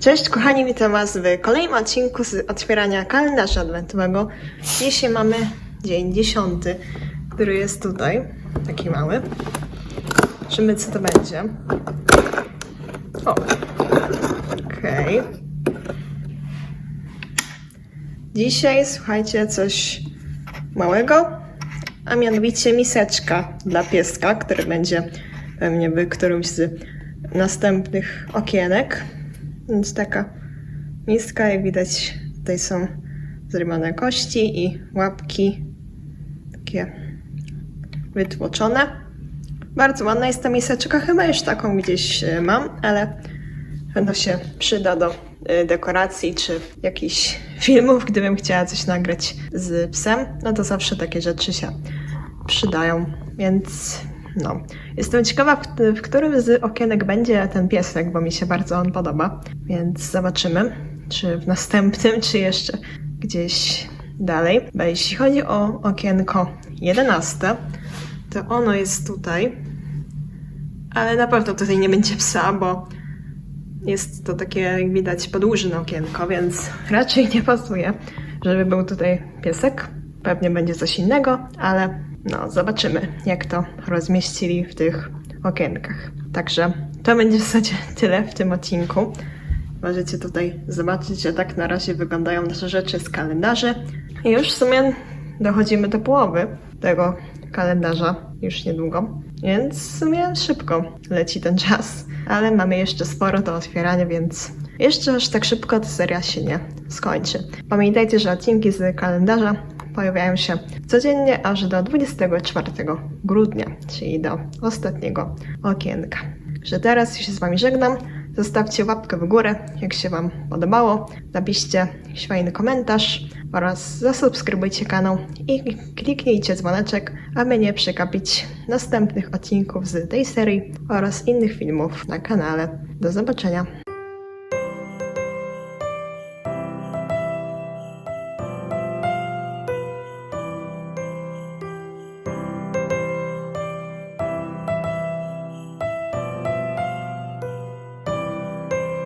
Cześć kochani, witam Was w kolejnym odcinku z otwierania kalendarza adwentowego. Dzisiaj mamy dzień dziesiąty, który jest tutaj, taki mały. Zobaczymy co to będzie. O, okej. Dzisiaj słuchajcie coś małego, a mianowicie miseczka dla pieska, który będzie pewnie w którymś z następnych okienek. Więc taka miska, jak widać, tutaj są zrywane kości i łapki takie wytłoczone. Bardzo ładna jest ta miseczka, chyba już taką gdzieś e, mam, ale pewno się przyda do e, dekoracji czy jakichś filmów, gdybym chciała coś nagrać z psem, no to zawsze takie rzeczy się przydają, więc no. Jestem ciekawa, w, którym z okienek będzie ten piesek, bo mi się bardzo on podoba, więc zobaczymy, czy w następnym, czy jeszcze gdzieś dalej. Bo jeśli chodzi o okienko 11, to ono jest tutaj, ale na pewno tutaj nie będzie psa, bo jest to takie, jak widać, podłużne okienko, więc raczej nie pasuje, żeby był tutaj piesek. Pewnie będzie coś innego, ale no, zobaczymy, jak to rozmieścili w tych okienkach. Także to będzie w zasadzie tyle w tym odcinku. Możecie tutaj zobaczyć, że tak na razie wyglądają nasze rzeczy z kalendarzy. I już w sumie dochodzimy do połowy tego kalendarza już niedługo. Więc w sumie szybko leci ten czas, ale mamy jeszcze sporo do otwierania, więc jeszcze aż tak szybko ta seria się nie skończy. Pamiętajcie, że odcinki z kalendarza pojawiają się codziennie aż do 24 grudnia, czyli do ostatniego okienka. Że teraz się z Wami żegnam. Zostawcie łapkę w górę, jak się Wam podobało. Napiszcie fajny komentarz oraz zasubskrybujcie kanał i kliknijcie dzwoneczek, aby nie przegapić następnych odcinków z tej serii oraz innych filmów na kanale. Do zobaczenia!